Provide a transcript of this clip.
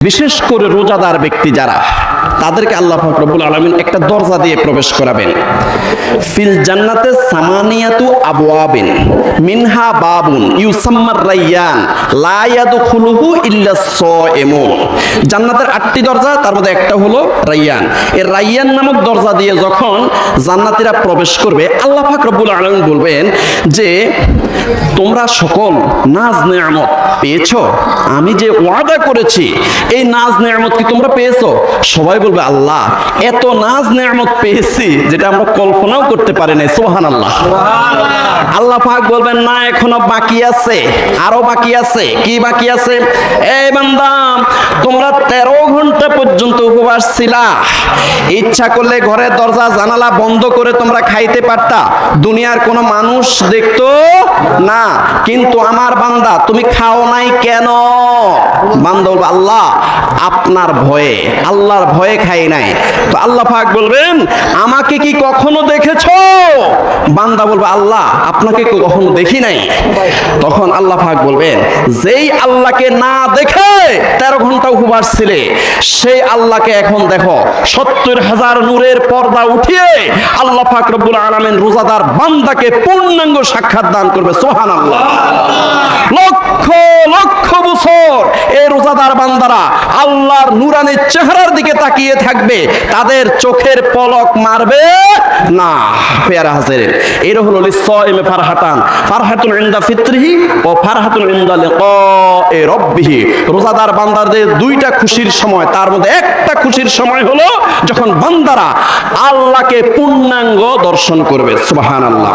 বিশেষ করে রোজাদার ব্যক্তি যারা। তাদেরকে আল্লাহ ফকরবুল আলমিন একটা দরজা দিয়ে প্রবেশ করাবেন। ফিল জান্নাতে সামানিয়াতু আবওয়াবিন, মিনহা বাবুন, ইউসাম্মার রাইয়ান, লা ইয়াদখুলুহু ইল্লা সাইমুন। জান্নাতের আটটি দরজা, তার মধ্যে একটা হলো রাইয়ান। এই রাইয়ান নামক দরজা দিয়ে যখন জান্নাতীরা প্রবেশ করবে, আল্লাহ পাক রব্বুল আলামিন বলবেন যে, তোমরা সকল নাজ নেয়ামত পেয়েছ? আমি যে ওয়াদা করেছি, এই নাজ নেয়ামত কি তোমরা পেয়েছ? সবাই বলবে আল্লাহ এত নাজ নেয়ামত পেয়েছি যেটা আমরা কল্পনাও করতে পারি নাই। সোহান আল্লাহ আল্লাহ পাক বলবেন না এখনও বাকি আছে। আরও বাকি আছে। কি বাকি আছে? এই বান্দা তোমরা তেরো ঘণ্টা পর্যন্ত উপবাস ছিলা। ইচ্ছা করলে ঘরের দরজা জানালা বন্ধ করে তোমরা খাইতে পারতা। দুনিয়ার কোনো মানুষ দেখতো না। কিন্তু আমার বান্দা তুমি খাও নাই কেন? আল্লাহ, আপনার ভয়ে, আল্লাহর ভয়ে খাই নাই। তো আল্লাহ বলবেন, আমাকে কি কখনো বান্দা বলবে, আল্লাহ, আপনাকে কখনো দেখি নাই? তখন আল্লাহ পাক বলবেন, যেই আল্লাহকে না দেখে তেরো ঘণ্টা উপবাস ছিলে, সেই আল্লাহকে এখন দেখো, সত্তর হাজার নূরের পর্দা উঠিয়ে আল্লাহ পাক রব্বুল আলামিন রোজাদার বান্দাকে পূর্ণাঙ্গ সাক্ষাৎ দান করবে সোহান আল্লাহ লক্ষ লক্ষ বছর এই রোজাদার বান্দারা আল্লাহর নুরানির চেহারার দিকে তাকিয়ে থাকবে, তাদের চোখের পলক মারবে না। পেয়ারা হাসের এর হলো লিসাইমে ফারহাতান। ফারহাতুন ইনদা ফিত্রিহি ও ফারহাতুন ইনদা লিকায়ে রাব্বিহি। রোজাদার বান্দাদের দুইটা খুশির সময়, তার মধ্যে একটা খুশির সময় হলো যখন বান্দারা আল্লাহকে পূর্ণাঙ্গ দর্শন করবে। সুবহানাল্লাহ।